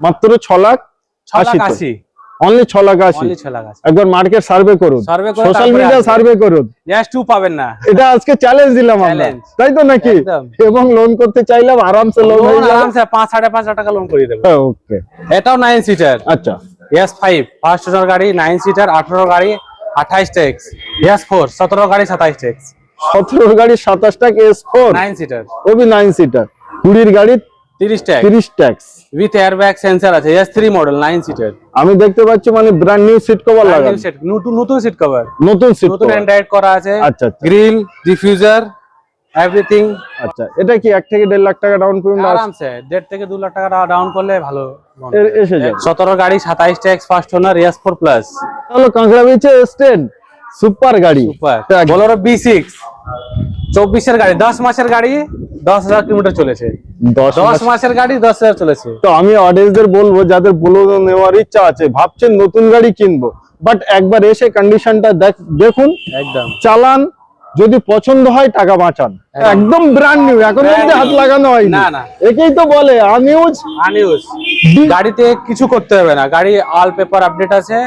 মাত্র ছ লাখ আশি। অনলি ছ লাখ আশি। একবার মার্কেট সার্ভে করুন। সোশ্যাল মিডিয়া সার্ভে করুন। পাবেন না। এটা আজকে চ্যালেঞ্জ দিলাম আমরা। তাই তো নাকি? এবং লোন করতে চাইলাম আরামসে লোন হয়ে আরামসে পাঁচ সাড়ে পাঁচ টাকা লোন করিয়ে দেবে। ওকে এটাও নাইন সিটার আচ্ছা। এস ফাইভ ফার্স্ট ওনার গাড়ি নাইন সিটার আঠারো গাড়ি আঠাইশ টেক্স এস ফোর সতেরো গাড়ি সাতাইশ টেক্স সতেরো গাড়ি সাতাশ টাকা এস ফোর নাইন সিটার ওবি নাইন সিটার কুড়ির গাড়ি তিরিশ ট্যাক্স তিরিশ tax with air bag sensor আছে। S three model nine seater আমি দেখতে পাচ্ছি মানে ব্র্যান্ড নিউ সিট কভার লাগানো। নতুন নতুন সিট কভার নতুন সিট নতুন অ্যান্ড্রয়েড করা আছে। আচ্ছা। গ্রিল ডিফিউজার এভরিথিং আচ্ছা এটা কি এক থেকে দেড় লাখ টাকা ডাউন পেমেন্ট আরামসে দেড় থেকে দু লাখ টাকা ডাউন করলে ভালো এসে যাবে। সতেরো গাড়ি সাতাইশ tax first owner S four plus হলো কাঁকড়া বিচে স্টেন সুপার গাড়ি। সুপার বোলেরো বি সিক্স চব্বিশের গাড়ি দশ মাসের গাড়ি দশ হাজার কিলোমিটার চলেছে। দশ দশ মাস- মাসের গাড়ি দশ হাজার চলেছে। তো আমি অডিয়েন্সদের বলব যাদের বোলেরো নেওয়ার ইচ্ছা আছে ভাবছেন নতুন গাড়ি কিনবো বাট একবার এসে কন্ডিশনটা দেখুন। একদম। চালান যদি পছন্দ হয় টাকা বাঁচান। একদম। ব্র্যান্ড নিউ এখন হাত লাগানো হয়নি। না, না। একেই তো বলে আনইউজ আনইউজ গাড়িতে কিছু করতে হবে না। গাড়ি অল পেপার আপডেট আছে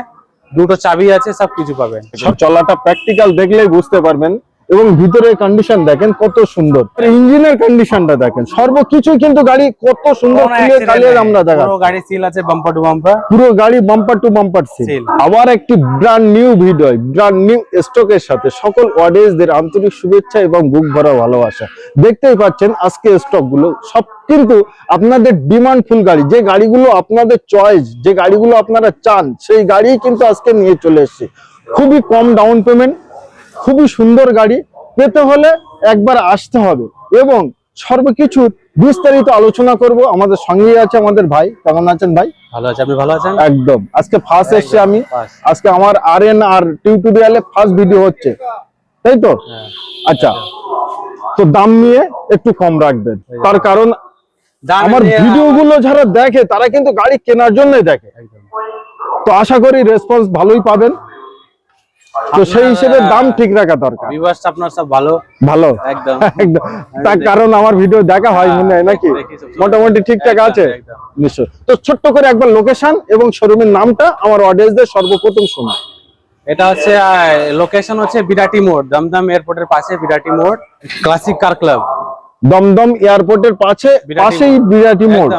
দুটো চাবি আছে সব কিছু পাবেন চলাটা প্র্যাকটিক্যাল দেখলেই বুঝতে পারবেন। এবং ভিতরের কন্ডিশন দেখেন কত সুন্দর। ইঞ্জিনের কন্ডিশনটা দেখেন। সর্বকিছু কিন্তু গাড়ি কত সুন্দর ক্লিয়ার। আমরা দেখা পুরো গাড়ি সিল আছে বাম্পার টু বাম্পার পুরো গাড়ি বাম্পার টু বাম্পার সিল আবার একটি brand new video brand new স্টকের সাথে। সকল অডিয়েন্সদের আন্তরিক শুভেচ্ছা এবং বুক ভরা ভালোবাসা। দেখতেই পাচ্ছেন আজকে স্টকগুলো সব কিন্তু আপনাদের ডিমান্ড ফুল গাড়ি। যে গাড়িগুলো আপনাদের চয়েস যে গাড়িগুলো আপনারা চান সেই গাড়ি কিন্তু আজকে নিয়ে চলে এসেছি। খুবই কম ডাউন পেমেন্ট খুবই সুন্দর গাড়ি পেতে হলে একবার আসতে হবে। এবং সর্বকিছু বিস্তারিত আলোচনা করব। আমাদের সঙ্গে আছে আমাদের ভাই। কেমন আছেন ভাই? ভালো আছে। আপনি ভালো আছেন? একদম। আজকে ফার্স্ট এসছি আমি। আজকে আমার আর এন আর টিউটোরিয়ালে ফার্স্ট ভিডিও হচ্ছে। তাই তো? হ্যাঁ। আচ্ছা। তো দাম নিয়ে একটু কম রাখবেন। তার কারণ আমার নিয়ে- ভিডিও গুলো যারা দেখে তারা কিন্তু গাড়ি কেনার জন্যই দেখে। তো আশা করি রেসপন্স ভালোই পাবেন। তো সেই হিসেবে দাম ঠিক রাখা দরকার। Viewers আপনার সব ভালো? ভালো। একদম। একদম। তার কারণ আমার ভিডিও দেখা হয় মনে হয় নাকি? মোটামুটি ঠিকঠাক আছে? নিশ্চয়। তো ছোট্ট করে একবার লোকেশন এবং শোরুমের নামটা আমার অডিয়েন্সদের সর্বপ্রথম শুনুন এটা হচ্ছে লোকেশন হচ্ছে বিরাটি মোড় দমদম এয়ারপোর্টের পাশে বিরাটি মোড় ক্লাসিক কার ক্লাব দমদম এয়ারপোর্টের পাশে পাশেই বিরাটি মোড়।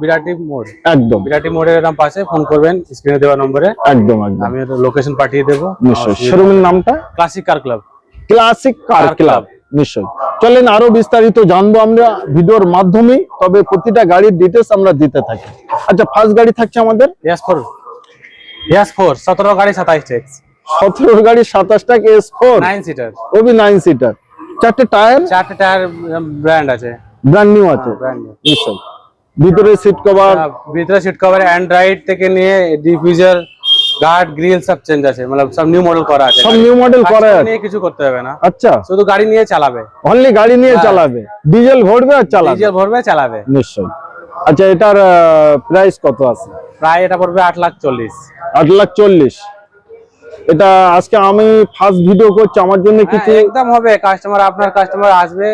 বিরাটি মোড়। একদম। বিরাটি মোড়ের একদম পাশে ফোন করবেন স্ক্রিনে দেওয়া নম্বরে। একদম একদম। আমি লোকেশন পাঠিয়ে দেবো। নিশ্চয় শোরুমের নামটা? Classic car club classic car club Club। নিশ্চয় চলেন আরও বিস্তারিত জানব আমরা ভিডিওর মাধ্যমেই তবে প্রতিটা গাড়ির ডিটেলস আমরা দিতে থাকি। আচ্ছা ফার্স্ট গাড়ি থাকছে আমাদের? এস ফোর এস ফোর সতেরো গাড়ি সাতাইশ টেক্স সতেরো গাড়ি সাতাশ টাকা এস ফোর নাইন সিটার ওবি নাইন সিটার চারটে টায়ার চারটে টায়ার ব্র্যান্ড আছে। ব্র্যান্ড নিউ আছে। ব্র্যান্ড নিশ্চয় ভিতরে সিট কভার ভিতরে সিট কভার অ্যান্ড্রয়েড থেকে নিয়ে ডিফিউজার গার্ড গ্রিল সব চেঞ্জ আছে। মানে সব নিউ মডেল করা আছে। সব নিউ মডেল করা আছে। নিয়ে কিছু করতে হবে না। আচ্ছা। শুধু গাড়ি নিয়ে চালাবে। অনলি গাড়ি নিয়ে হ্যাঁ। চালাবে। ডিজেল ভরবে আর চালাবে। ডিজেল ভরবে চালাবে। নিশ্চয় আচ্ছা এটার প্রাইস কত আছে? প্রায় এটা পড়বে আট লাখ চল্লিশ। আট লাখ চল্লিশ। এটা আজকে আমি ফার্স্ট ভিডিও করছি আমার জন্য কিছু হ্যাঁ, একদম হবে। কাস্টমার আপনার কাস্টমার আসবে।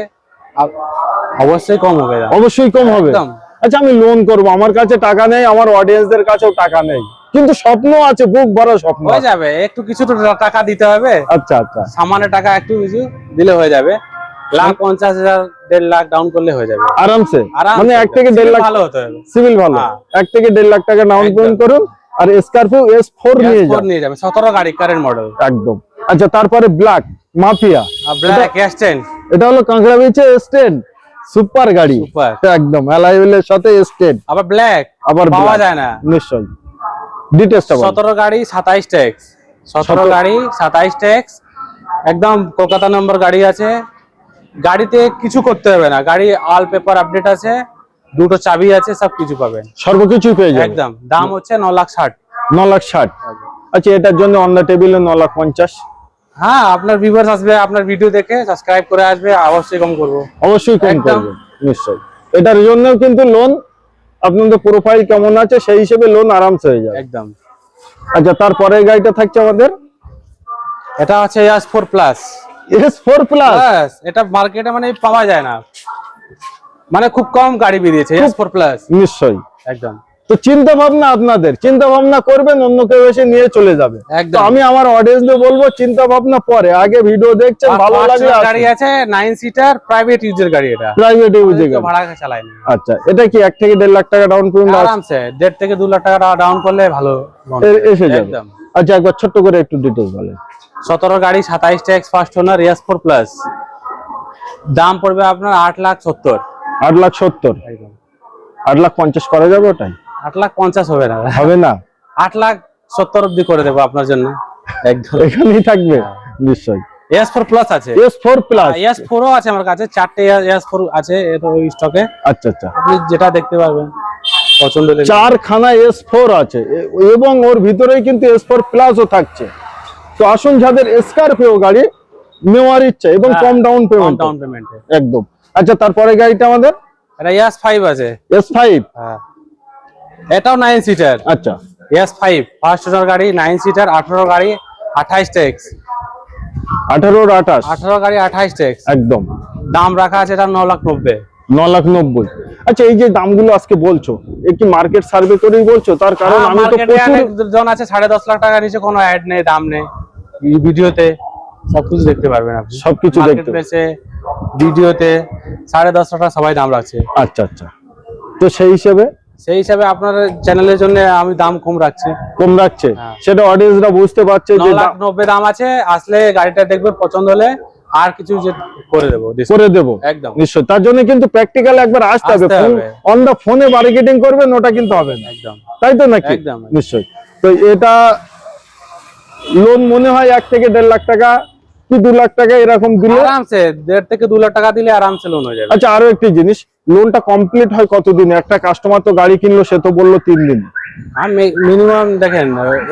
অবশ্যই কম হবে অবশ্যই কম হবে। একদম। আচ্ছা আমি লোন করব। আমার কাছে টাকা নেই আমার অডিয়েন্সদের কাছেও টাকা নেই। কিন্তু স্বপ্ন আছে বুক ভরা স্বপ্ন হয়ে যাবে একটু কিছু তো টাকা দিতে হবে। আচ্ছা আচ্ছা। সামান্য টাকা একটু কিছু দিলে হয়ে যাবে। লাখ পঞ্চাশ হাজার দেড় লাখ ডাউন করলে হয়ে যাবে। আরামসে। মানে এক থেকে দেড় লাখ ভালো হতে হবে। সিভিল ভালো। হ্যাঁ। এক থেকে দেড় লাখ টাকা ডাউন পেমেন্ট করুন আর স্করপিও এস ফোর নিয়ে S4 নিয়ে যাবে। সতেরো গাড়ি কারেন্ট মডেল একদম। আচ্ছা তারপরে ব্ল্যাক মাফিয়া ব্ল্যাক এটা হলো কাঁকড়া বিচে সুপার গাড়ি। একদম অ্যালাইভেলের সাথে স্টেন আবার ব্ল্যাক আবার পাওয়া যায় না। নিশ্চয়ই। ডিটেলসটা সতেরো গাড়ি সাতাইশ ট্যাক্স সতেরো সতেরো- গাড়ি সাতাইশ ট্যাক্স একদম কলকাতা নম্বর গাড়ি আছে। গাড়িতে কিছু করতে হবে না। গাড়ি অল পেপার আপডেট আছে। দুটো চাবি আছে সব কিছু পাবেন। সর্বকিছুই পেয়ে যাবে একদম। দাম হচ্ছে ন লাখ ষাট। ন লাখ ষাট আচ্ছা এটার জন্য অন দ্য টেবিলে ন লাখ পঞ্চাশ। হ্যাঁ আপনার ভিউয়ার্স আসবে আপনার ভিডিও দেখে সাবস্ক্রাইব করে আসবে অবশ্যই কম করব। অবশ্যই কম। করবে নিশ্চয়ই। এটার জন্যও কিন্তু লোন আপনাদের প্রোফাইল কেমন আছে সেই হিসেবে লোন আরামসে হয়ে যাবে। একদম। আচ্ছা তারপরের গাড়িটা থাকছে আমাদের? এটা হচ্ছে S four plus S four plus plus এটা মার্কেটে মানে পাওয়া যায় না। মানে খুব কম গাড়ি বেরিয়েছে এস ফোর প্লাস নিশ্চয়ই। একদম। তো চিন্তা ভাবনা আপনাদের চিন্তা ভাবনা করবেন অন্য কেউ এসে নিয়ে চলে যাবে। আমি আমার অডিয়েন্সদের বলব চিন্তা ভাবনা পরে আগে ভিডিও দেখছেন ভালো লাগলে গাড়ি আছে নাইন সিটার প্রাইভেট ইউজের গাড়ি এটা। প্রাইভেট ভাড়া চালায় না। আচ্ছা এটা কি এক থেকে দেড় লাখ টাকা ডাউন পেমেন্ট আরামসে দেড় থেকে দু লাখ টাকা ডাউন করলে ভালো এসে যাবে। একদম। আচ্ছা একবার ছোট্ট করে একটু ডিটেলস বলেন। সতেরো গাড়ি সাতাইশ ট্যাক্স ফার্স্ট ওনার রিয়াস ফোর প্লাস দাম পড়বে আপনার আট লাখ সত্তর। আট লাখ সত্তর। একদম। আট লাখ পঞ্চাশ করা যাবে ওটাই? আট লাখ পঞ্চাশ হবে না। হবে না? আট লাখ সত্তর অব্দি করে দেবো আপনার জন্য। একদম। এখানেই থাকবে? নিশ্চয়ই। এস ফোর প্লাস আছে। এস ফোর প্লাস এস ফোরও আছে আমার কাছে। চারটে এস ফোর আছে ওই স্টকে আচ্ছা আচ্ছা। আপনি যেটা দেখতে পারবেন পছন্দ চারখানা এস ফোর আছে। এবং ওর ভিতরেই কিন্তু এস ফোর প্লাসও থাকছে। তো আসুন যাদের স্করপিও গাড়ি নেওয়ার ইচ্ছা এবং হ্যাঁ, কম ডাউন পেমেন্ট ডাউন পেমেন্টে একদম। আচ্ছা তারপরে গাড়িটা আমাদের? এটা এস ফাইভ আছে। এস ফাইভ হ্যাঁ। এটাও নাইন সিটার আচ্ছা। এস ফাইভ ফার্স্ট ওনার গাড়ি নাইন সিটার আঠারো গাড়ি আঠাইশ ট্যাক্স আঠারোর আঠাশ। আঠারো গাড়ি আঠাইশ ট্যাক্স একদম। দাম রাখা আছে এটা ন লাখ নব্বই। ন লাখ নব্বই। আচ্ছা এই যে দামগুলো আজকে বলছো এ কি মার্কেট সার্ভে করেই বলছো? তার কারণ হ্যাঁ, আমি তো প্রচুর অনেকজন আছে সাড়ে দশ লাখ টাকা নিচে কোনো অ্যাড নেই দাম নেই। ভিডিওতে সবকিছু দেখতে পারবেন আপনি। সবকিছু দেখতে পেয়েছে ভিডিওতে সাড়ে দশ লাখ টাকা সবাই দাম রাখছে। আচ্ছা আচ্ছা। তো সেই হিসেবে সেই হিসাবে আপনার চ্যানেলের জন্য আমি দাম কম রাখছি। কম রাখছে? হ্যাঁ। সেটা অডিয়েন্সরা বুঝতে পারছে যে লাখ নব্বই দাম আছে আসলে গাড়িটা দেখবেন পছন্দ হলে আর কিছু যে করে দেবো করে দেবো। একদম। নিশ্চয় তার জন্য কিন্তু প্র্যাকটিক্যাল একবার আসতে হবে। আসতে হবে। অন দা ফোনে মার্কেটিং করবেন ওটা কিন্তু হবে না। একদম। তাই তো নাকি? একদম। নিশ্চয় তো এটা লোন মনে হয় এক থেকে দেড় লাখ টাকা। কি দু লাখ টাকা এরকম দিলে? আরামসে দেড় থেকে দু লাখ টাকা দিলে আরামসে লোন হয়ে যাবে। আচ্ছা আরও একটি জিনিস লোনটা কমপ্লিট হয় কতদিনে? একটা কাস্টমার তো গাড়ি কিনলো সে তো বলল তিন দিন। আর মিনিমাম দেখেন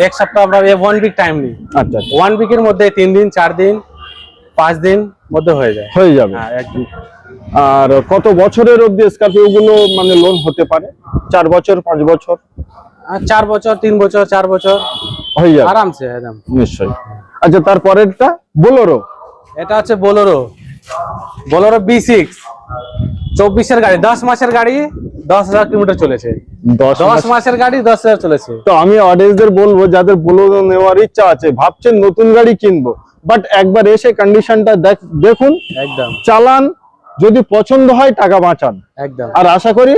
এক সপ্তাহ আমরা ওয়ান উইক টাইম নিই। আচ্ছা আচ্ছা, ওয়ান উইকের মধ্যে তিন দিন চার দিন পাঁচ দিন মধ্যে হয়ে যায়। হয়ে যাবে। হ্যাঁ একদম। আর কত বছরের অব্দি স্করপিও গুলো মানে লোন হতে পারে? চার বছর পাঁচ বছর? চার বছর তিন বছর চার বছর। হয়ে যাবে। আরামসে একদম। নিশ্চয়ই। আচ্ছা তারপরেরটা বোলোরো। এটা হচ্ছে বোলোরো। Bolero B six. চব্বিশের গাড়ি দশ মাসের গাড়ি দশ হাজার কিলোমিটার চলেছে। দশ দশ মাস মাসের গাড়ি দশ হাজার চলেছে। তো আমি অডিয়েন্সদের বলব যাদের বোলোরো নেওয়ার ইচ্ছা আছে ভাবছেন নতুন গাড়ি কিনবো বাট একবার এসে কন্ডিশনটা দেখুন। একদম। চালান যদি পছন্দ হয় টাকা বাঁচান। একদম। আর আশা করি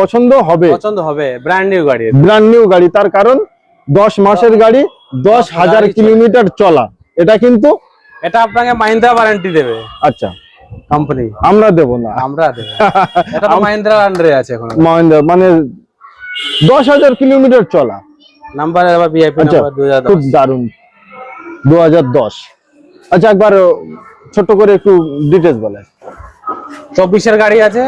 পছন্দ হবে। পছন্দ হবে। ব্র্যান্ড নিউ গাড়ি ব্র্যান্ড নিউ গাড়ি তার কারণ দশ মাসের গাড়ি দশ হাজার কিলোমিটার চলা। এটা কিন্তু এটা আপনাকে মাহিন্দ্রা ওয়ারেন্টি দেবে। আচ্ছা। কোম্পানি আমরা দেব না। আমরা দেবে। এটা তো মাহিন্দ্রার আন্ডারে আছে এখন। মহেন্দ্র মানে দশ হাজার কিলোমিটার চলা। নাম্বার আবার ভিআইপি নাম্বার দুই হাজার খুব দারুণ। দু হাজার দশ। আচ্ছা একবার ছোট্ট করে একটু ডিটেলস বলে চব্বিশের গাড়ি আছে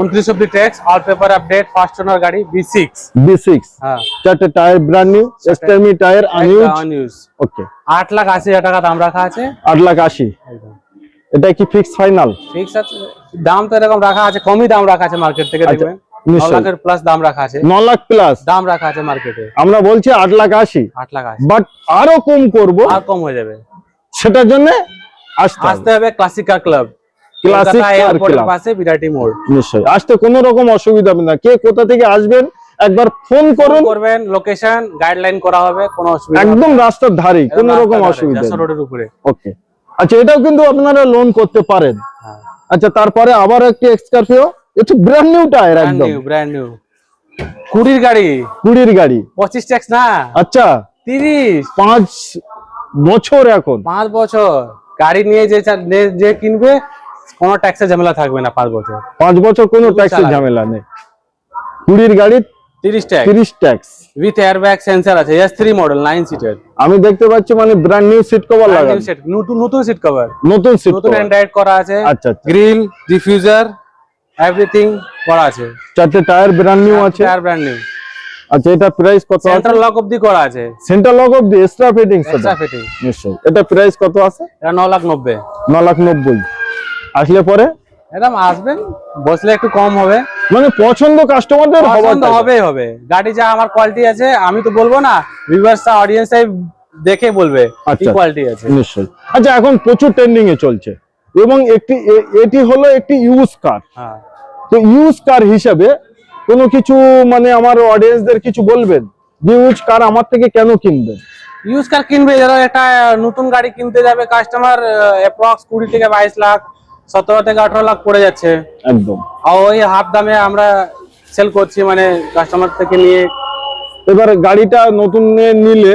উনত্রিশ অব্দি tax all paper update first owner গাড়ি বি সিক্স বি সিক্স হ্যাঁ। চারটে টায়ার ব্র্যান্ড নিউ এস্টারমি টায়ার আনইউজ নিউজ ওকে আট লাখ আশি হাজার টাকা দাম রাখা আছে। আট লাখ আশি। এটা কি ফিক্স ফাইনাল ফিক্স আছে। দাম তো এরকম রাখা আছে কমই দাম রাখা আছে মার্কেট থেকে আচ্ছা, দেখবেন ন লাখের প্লাস দাম রাখা আছে। ন লাখ প্লাস দাম রাখা আছে মার্কেটে আমরা বলছি আট লাখ আশি। আট লাখ আছে বাট আরও কম করব। আর কম হয়ে যাবে। সেটার জন্য আসতে হবে। Classic club Classic Car Club। পাশে বিরাটি মোড়। নিশ্চয়ই। আসতে কোনো রকম অসুবিধা হবে না। কে কোথা থেকে আসবেন একবার ফোন করুন। করবেন লোকেশন গাইডলাইন করা হবে কোনো অসুবিধা একদম রাস্তার ধারে কোনো রকম অসুবিধা রোডের উপরে। ওকে আচ্ছা এটাও কিন্তু আপনারা লোন করতে পারেন। হ্যাঁ। আচ্ছা তারপরে আবার একটি স্করপিও এটা ব্র্যান্ড নিউ টায়ার একদম। ব্র্যান্ড নিউ কুড়ির গাড়ি। কুড়ির গাড়ি। পঁচিশ ট্যাক্স না? আচ্ছা। তিরিশ। পাঁচ বছর এখন। পাঁচ বছর। গাড়ি নিয়ে যে কিনবে কোনো ট্যাক্সের ঝামেলা থাকবে না পাঁচ বছর। পাঁচ বছর কোনো ট্যাক্সের ঝামেলা নেই। কুড়ির গাড়ি তিরিশ ট্যাক্স তিরিশ tax with air bag sensor আছে এস থ্রি মডেল নাইন সিটের আমি দেখতে পাচ্ছি মানে ব্র্যান্ড নিউ সিট কভার লাগানো। নতুন নতুন সিট কভার নতুন সিট নতুন অ্যান্ড্রয়েড করা আছে আচ্ছা গ্রিল ডিফিউজার এভরিথিং করা আছে। চারটে টায়ার ব্র্যান্ড নিউ আছে। টায়ার ব্র্যান্ড নিউ আচ্ছা এটা প্রাইস কত আছে? সেন্ট্রাল লক অবধি করা আছে। Centre lock the extra fitting extra fitting নিশ্চয়ই। এটা প্রাইস কত আছে? এটা ন লাখ নব্বই। ন লাখ নব্বই। আসলে পরে? এরকম আসবেন বসলে একটু কম হবে। মানে পছন্দ কাস্টমারদের পছন্দ। হবে হবে। গাড়ি যা আমার কোয়ালিটি আছে আমি তো বলব না ভিউয়ার্স অডিয়েন্স দেখে বলবে কি আচ্ছা। কোয়ালিটি আছে। নিশ্চয়ই। আচ্ছা এখন প্রচুর ট্রেন্ডিং এ চলছে। এবং একটি এটি হলো একটি ইউজ কার হ্যাঁ। তো ইউজ কার হিসেবে কোনো কিছু মানে আমার অডিয়েন্সদের কিছু বলবেন? ইউজ কার আমার থেকে কেন কিনবে? ইউজ কার কিনবে যারা একটা নতুন গাড়ি কিনতে যাবে কাস্টমার অ্যাপ্রক্স কুড়ি থেকে বাইশ লাখ সতেরো থেকে আঠারো লাখ পড়ে যাচ্ছে। একদম। আর ওই হাফ দামে আমরা সেল করছি মানে কাস্টমার থেকে নিয়ে। এবার গাড়িটা নতুন নিলে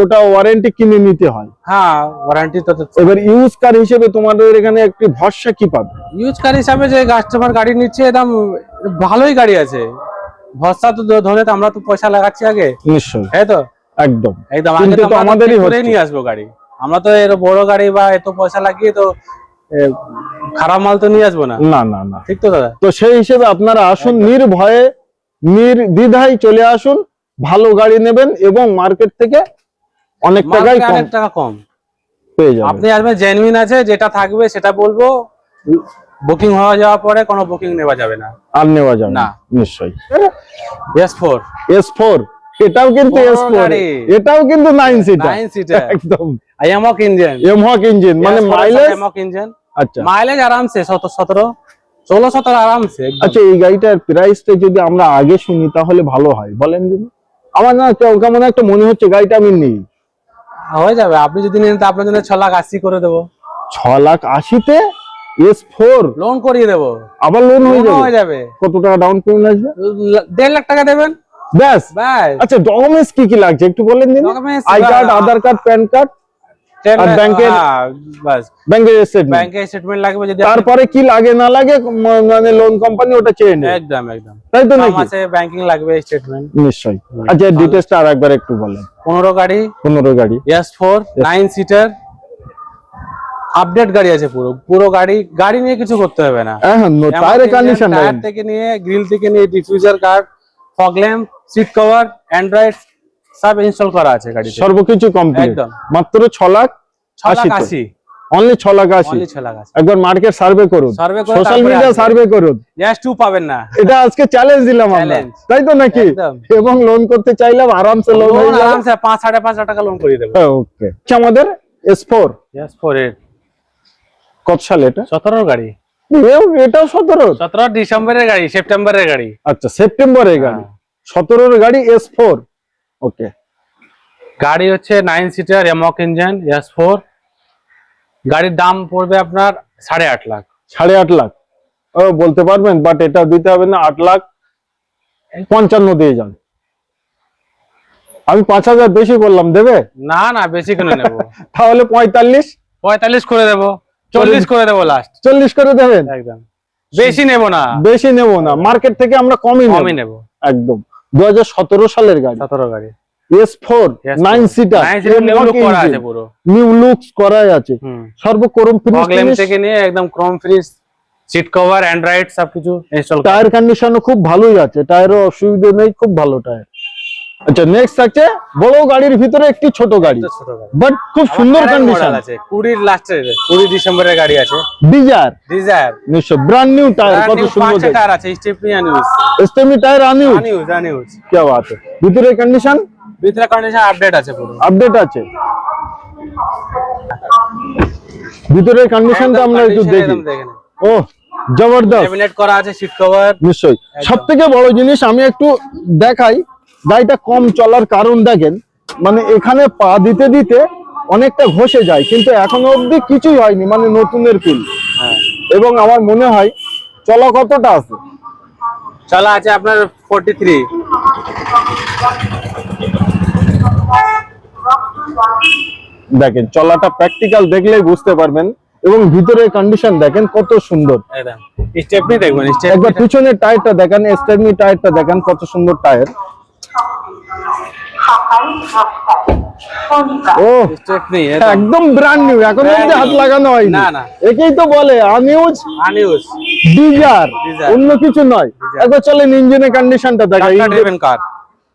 ওটা ওয়ারেন্টি কিনে নিতে হয়। হ্যাঁ ওয়ারেন্টি তো এবার ইউজ কার হিসেবে তোমাদের এখানে একটি ভরসা কি পাবে? ইউজ কার হিসাবে যে কাস্টমার গাড়ি নিচ্ছে একদম ভালোই গাড়ি আছে। ভরসা তো ধরে তো আমরা তো পয়সা লাগাচ্ছি আগে। নিশ্চয়ই। তাই তো? একদম। একদম আগে তো আমাদেরই হচ্ছে। নিয়ে আসব গাড়ি। আমরা তো এর বড় গাড়ি বা এত পয়সা লাগিয়ে তো খারাপ মাল তো নিয়ে আসব না? না না না। ঠিক তো দাদা? তো সেই হিসেবে আপনারা আসুন নির্ভয়ে নির্দ্বিধায় চলে আসুন ভালো গাড়ি নেবেন এবং মার্কেট থেকে অনেক টাকাই কম অনেক টাকা কম। পেয়ে যাবেন। আপনি আসবেন জেনুইন আছে যেটা থাকবে সেটা বলব। বুকিং হওয়া যাওয়ার পরে কোনো বুকিং নেওয়া যাবে না। আর নেওয়া যাবে না। নিশ্চয়ই। এস ফোর এস ফোর এটাও কিন্তু বড় এস ফোর এটাও কিন্তু নাইন সিটার নাইন সিটার একদম। আইএমক ইঞ্জিন এমহক ইঞ্জিন মানে মাইলেজ এমক ইঞ্জিন আচ্ছা। মাইলেজ আরামসে সতেরো ষোলো সতেরো আরামসে আচ্ছা এই গাড়িটার প্রাইসটা যদি আমরা আগে শুনি তাহলে ভালো হয়। বলেন দিন আমার না কেমন একটা মনে হচ্ছে গাড়িটা আমি নিই। হয়ে যাবে। আপনি যদি নেন তো আপনার জন্য ছ লাখ আশি করে দেবো। ছ লাখ আশিতে? এস ফোর লোন করিয়ে দেবো। আবার লোন হয়ে যাবে? হয়ে যাবে। কত টাকা ডাউন পেমেন্ট আসবে? দেড় লাখ টাকা দেবেন? ব্যাস। আচ্ছা ডকুমেন্টস কি কি লাগছে? একটু বলেন দিন I card Aadhaar card PAN card আর ব্যাংকের- হ্যাঁ, বাস। ব্যাংকের স্টেটমেন্ট লাগবে যদি তারপরে কি লাগে না লাগে মানে লোন কোম্পানি ওটা চেয়ে নেবে একদম একদম। তাই তো নাকি? আছে ব্যাংকিং লাগবে স্টেটমেন্ট নিশ্চয়ই। আচ্ছা একবার একটু বলেন। পনেরো গাড়ি। পনেরো গাড়ি। S four nine seater update গাড়ি আছে পুরো। পুরো গাড়ি গাড়ি নিয়ে কিছু করতে হবে না। হ্যাঁ টায়ারের কন্ডিশন টায়ার থেকে নিয়ে গ্রিল থেকে নিয়ে diffuser card fog lamp seat cover Android সব ইনস্টল করা আছে গাড়িতে। সর্বকিছু কমপ্লিট মাত্র ছ লাখ ছ লাখ আশিতে। আশি। অনলি ছ লাখ আশি। অনলি ছ লাখ আশি। একবার মার্কেট সার্ভে করুন। সোশ্যাল মিডিয়া সার্ভে করুন। গ্যাস টু পাবেন না। এটা আজকে চ্যালেঞ্জ দিলাম আমরা। তাই তো নাকি? এবং লোন করতে চাইলাম আরামসে লোন হয়ে যাবে আরামসে পাঁচ সাড়ে পাঁচ লাখ টাকা লোন করে দেবে। ওকে আচ্ছা আমাদের এস ফোর গ্যাস ফোর এর কত সালে এটা? সতেরোর গাড়ি। এটাও ডিসেম্বরের গাড়ি সেপ্টেম্বরের গাড়ি। আচ্ছা সেপ্টেম্বরের গাড়ি। সতেরোর গাড়ি এস ফোর ওকে গাড়ি হচ্ছে nine seater mHawk engine S four গাড়ির দাম পড়বে আপনার সাড়ে আট লাখ। সাড়ে আট লাখ। ও বলতে পারবেন বাট এটা দিতে হবে না আট লাখ পঞ্চান্ন দিয়ে যান। আমি পাঁচ হাজার বেশি বললাম দেবে? না না বেশি কিনে নেব? তাহলে পঁয়তাল্লিশ। পঁয়তাল্লিশ করে দেবো। চল্লিশ করে দেবো লাস্ট চল্লিশ করে দেবেন? একদম। বেশি নেব না। বেশি নেব না মার্কেট থেকে আমরা কমই কমই নেব। একদম। দু হাজার সতেরো সালের গাড়ি। সতেরো গাড়ি। S four nine. Seater Nine seater করা আছে পুরো। নিউ লুকস করাই আছে। সর্বক্রম প্রবলেম থেকে নিয়ে একদম chrome finish seat cover Android সবকিছু ইনস্টল টায়ার কন্ডিশনও খুব ভালোই আছে। টায়ারও অসুবিধা নেই খুব ভালো টায়ার আচ্ছা নেক্সট আছে বড় গাড়ির ভিতরে একটি ছোট গাড়ি। বাট খুব সুন্দর কন্ডিশন আছে কুড়ির লাস্টের কুড়ি ডিসেম্বরের গাড়ি আছে। ডিজার ডিজায়ার নিশ্চয় ব্র্যান্ড নিউ টায়ার কত সুন্দর টায়ার আছে স্টেপনি আনইউজ স্টেমি টায়ার আনিউ আনইউজ আনইউজ কি বাত। ভিতরে কন্ডিশন ভিতরে কন্ডিশন আপডেট আছে পুরো। আপডেট আছে। ভিতরের কন্ডিশনটা আমরা একটু দেখি। ও জবরদস্ত। ল্যামিনেট করা আছে সিট কভার নিশ্চয়ই। সব থেকে বড় জিনিস আমি একটু দেখাই গাড়িটা কম চলার কারণ দেখেন মানে এখানে পা দিতে দিতে অনেকটা ঘষে যায় কিন্তু এখনও অবধি কিছুই হয়নি মানে নতুনের ফিল হ্যাঁ। এবং আমার মনে হয় চলা কতটা আছে? চলা আছে আপনার ফোর্টি থ্রি দেখেন চলাটা প্র্যাকটিক্যাল দেখলেই বুঝতে পারবেন এবং ভিতরের কন্ডিশন দেখেন কত সুন্দর। স্টেপনি দেখবেন একবার পিছনের টায়ারটা দেখেন স্টেপনি টায়ারটা দেখেন কত সুন্দর টায়ার ও একদম ব্র্যান্ড নিউ এখন হাত লাগানো হয়নি। না, না। একেই তো বলে আনইউজ আনইউজ ডিজার অন্য কিছু নয়। একবার চলেন ইঞ্জিনের কন্ডিশনটা টাটা ড্রিভেন কার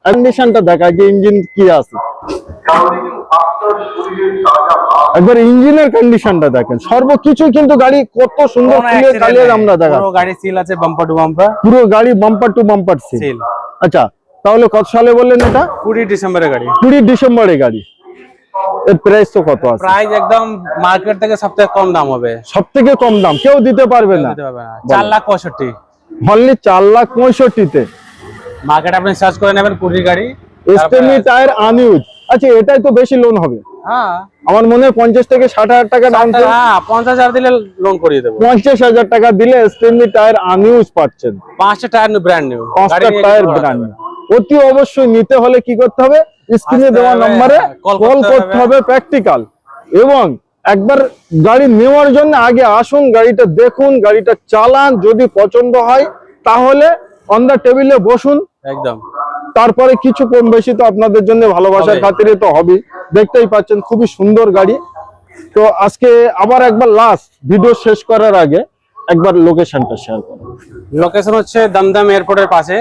কন্ডিশনটা দেখাই যে ইঞ্জিন কি আছে। একবার ইঞ্জিনের কন্ডিশনটা দেখেন। সর্বকিছু কিন্তু গাড়ি কত সুন্দর আমরা দেখা পুরো গাড়ি সিল আছে বাম্পার টু বাম্পার পুরো গাড়ি bumper to bumper seal seal আচ্ছা তাহলে কত সালে বললেন এটা? কুড়ি ডিসেম্বরের গাড়ি। কুড়ি ডিসেম্বরে গাড়ি। এর প্রাইস তো কত আছে? প্রাইস একদম মার্কেট থেকে সব থেকে কম দাম হবে। সব থেকে কম দাম কেউ দিতে পারবে না। চার লাখ পঁয়ষট্টি। অনলি চার লাখ পঁয়ষট্টিতে। মার্কেট আপনি সার্চ করে নেবেন কুড়ি গাড়ি। এস্টেমি টায়ার আনইউজ আচ্ছা এটাই তো বেশি লোন হবে। হ্যাঁ। আমার মনে হয় পঞ্চাশ থেকে ষাট হাজার টাকা ডাউন হ্যাঁ পঞ্চাশ হাজার দিলে লোন করিয়ে দেবো। পঞ্চাশ হাজার টাকা দিলে টায়ার আনইউজ পাচ্ছেন। পাঁচটা টায়ার ব্র্যান্ড নিউ পাঁচটা টায়ার ব্র্যান্ড অতি অবশ্যই নিতে হলে কি করতে হবে? স্ক্রিনে দেওয়া নম্বরে হ্যাঁ, কল করতে। হবে। প্র্যাকটিক্যাল এবং একবার গাড়ি নেওয়ার জন্য আগে আসুন গাড়িটা দেখুন গাড়িটা চালান যদি পছন্দ হয় তাহলে অন দা টেবিলে বসুন। একদম। তারপরে কিছু কম বেশি তো আপনাদের জন্য ভালোবাসার খাতিরে তো হবে। দেখতেই পাচ্ছেন খুবই সুন্দর গাড়ি। তো আজকে আবার একবার লাস্ট ভিডিও শেষ করার আগে একবার লোকেশনটা শেয়ার করুন। লোকেশন হচ্ছে দমদম এয়ারপোর্টের পাশে।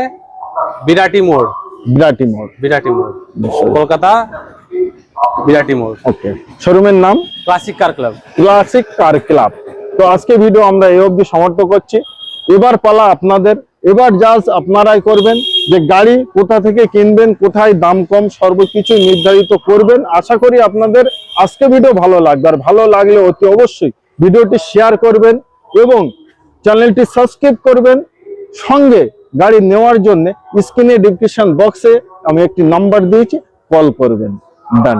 বিরাটি মোড়। বিরাটি মোড়। বিরাটি মোড়। কলকাতা বিরাটি মোড়। ওকে। শোরুমের নাম? Classic car club. Classic car club. তো আজকে ভিডিও আমরা এই অবধি সমর্থ করছি। এবার পালা আপনাদের। এবার জাস্ট আপনারাই করবেন যে গাড়ি কোথা থেকে কিনবেন কোথায় দাম কম সর্বকিছু নির্ধারিত করবেন। আশা করি আপনাদের আজকে ভিডিও ভালো লাগবে। আর ভালো লাগলে অতি অবশ্যই ভিডিওটি শেয়ার করবেন এবং চ্যানেলটি সাবস্ক্রাইব করবেন। সঙ্গে গাড়ি নেওয়ার জন্য স্ক্রিনে ডিসক্রিপশন বক্সে আমি একটি নাম্বার দিয়েছি কল করবেন। ডান